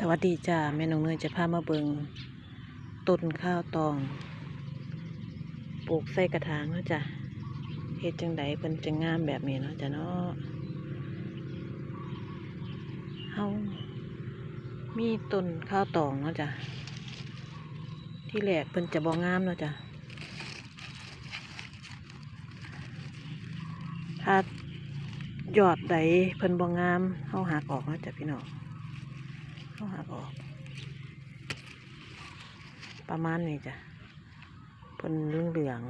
สวัสดีจ้าแม่น้องเนยจะพามาเบิงต้นข้าวตอง ปลูกใส่กระถางเนาะจ้ะเฮ็ดจังไดเพิ่นจะงามแบบนี้เนาะจ้ะเนาะเฮามีต้นข้าวตองเนาะจ้ะที่แรกเพิ่นจะบ่งามเนาะจ้ะถ้ายอดใดเพิ่นบ่งามเฮาหักออกเนาะจ้ะพี่น้อง เขาหักออก ประมาณนี้จ้ะเพิ่นเหลืองเหลือง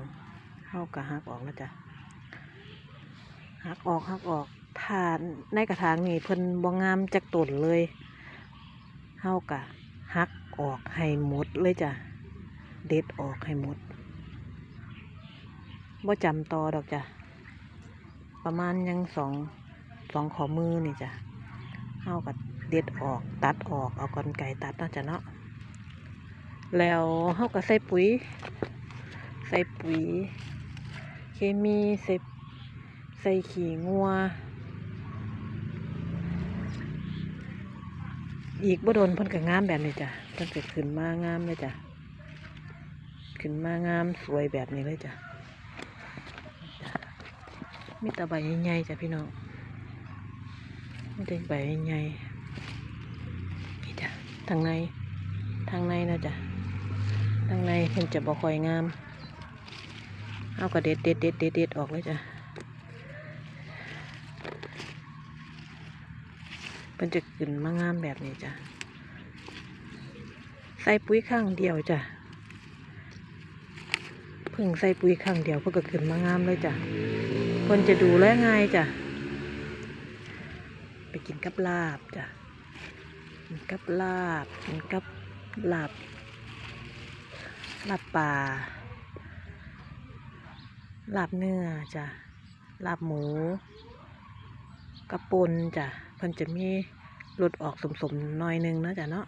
เข้ากะหักออกแล้วจ้ะหักออกหักออกทานในกระถางนี่เพิ่นบ่งงามจากต้นเลยเฮากะหักออกให้หมดเลยจ้ะเด็ดออกให้หมดบ่จำต่อดอกจ้ะประมาณยังสองสองขอมือนี่จ้ะเฮากะ เด็ดออกตัดออกเอากรรไกรตัดเนาจะเนาะแล้วเฮาก็ใส่ปุ๋ย ใส่ปุ๋ย เคมีใส่ใส่ขี้งัว อีกบ่โดนเพิ่นก็งามแบบนี้จ้ะเพิ่นก็ขึ้นมางามเลยจ้ะขึ้นมางามสวยแบบนี้เลยจ้ะมีตะใบใหญ่ๆจ้ะพี่น้องมีต่ใบใหญ่ๆ ทางใน ทางในนะจ๊ะทางในเพิ่นจะบ่ค่อยงาม เอาก็เด็ดเด็ดเด็ดเด็ดเด็ดออกเลยจ้ะเพิ่นจะขึ้นมางามแบบนี้จ้ะ ใส่ปุ๋ยข้างเดียวจ้ะเพิ่งใส่ปุ๋ยข้างเดียวเพิ่นก็ขึ้นมางามเลยจ้ะเพิ่นจะดูแลง่ายจ้ะ ไปกินกับลาบจ้ะ กินกับลาบกินกับลาบลาบปลาลาบเนื้อจ้ะลาบหมูกระปนจ้ะเพิ่นจะมีรสออกสมๆหน่อยนึงเนาะจ้ะเนาะ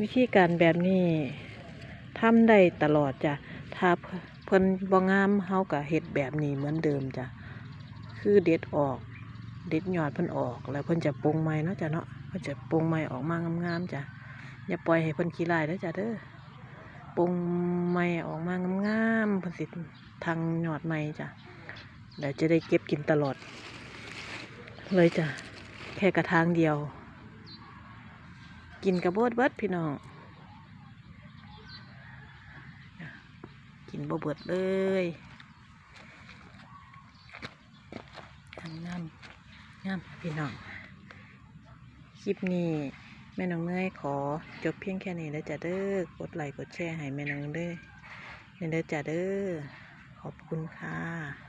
วิธีการแบบนี้ทำได้ตลอดจ้ะถ้าเพิ่นบ่งามเฮาก็เฮ็ดแบบนี้เหมือนเดิมจ้ะคือเด็ดออก เด็ดยอดเพิ่นออก แล้วเพิ่นจะปรุงใหม่เนาะจ้ะเนาะเพิ่นจะปรุงใหม่ออกมางามๆจ้ะอย่าปล่อยให้เพิ่นขี้ลายเด้อจ้ะเด้อปรุงใหม่ออกมางามๆเพิ่นสิทางยอดใหม่จ้ะเดี๋ยวจะได้เก็บกินตลอด เลยจ้ะแค่กระทางเดียว กินกระโบดเบิดพี่น้องกินบ่เบิดเลยทางน้ำ งามพี่น้อง คลิปนี้แม่น้องเนยขอจบเพียงแค่นี้แล้วจ้ะเด้อกดไลค์กดแชร์ให้แม่น้องเด้อเด้อจ้ะเด้อขอบคุณค่ะ